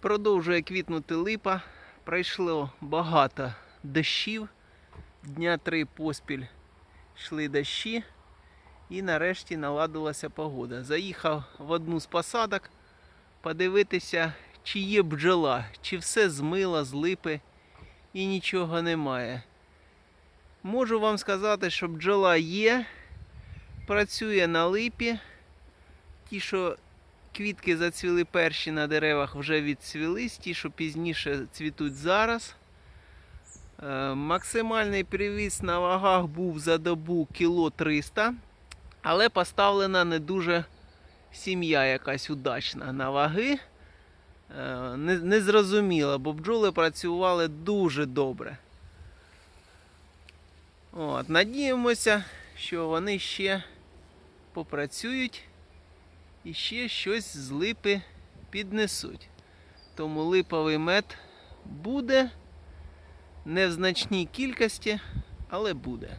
Продовжує квітнути липа. Пройшло багато дощів. Дня три поспіль йшли дощі. І нарешті наладилася погода. Заїхав в одну з посадок подивитися, чи є бджола, чи все змило з липи і нічого немає. Можу вам сказати, що бджола є, працює на липі. Ті, що квітки зацвіли перші на деревах, вже відцвілись, ті, що пізніше цвітуть зараз. Е, Максимальний привіз на вагах був за добу кіло 300, але поставлена не дуже сім'я якась удачна на ваги. Е, Не, не зрозуміло, бо бджоли працювали дуже добре. От, надіємося, що вони ще попрацюють і ще щось з липи піднесуть. Тому липовий мед буде не в значній кількості, але буде.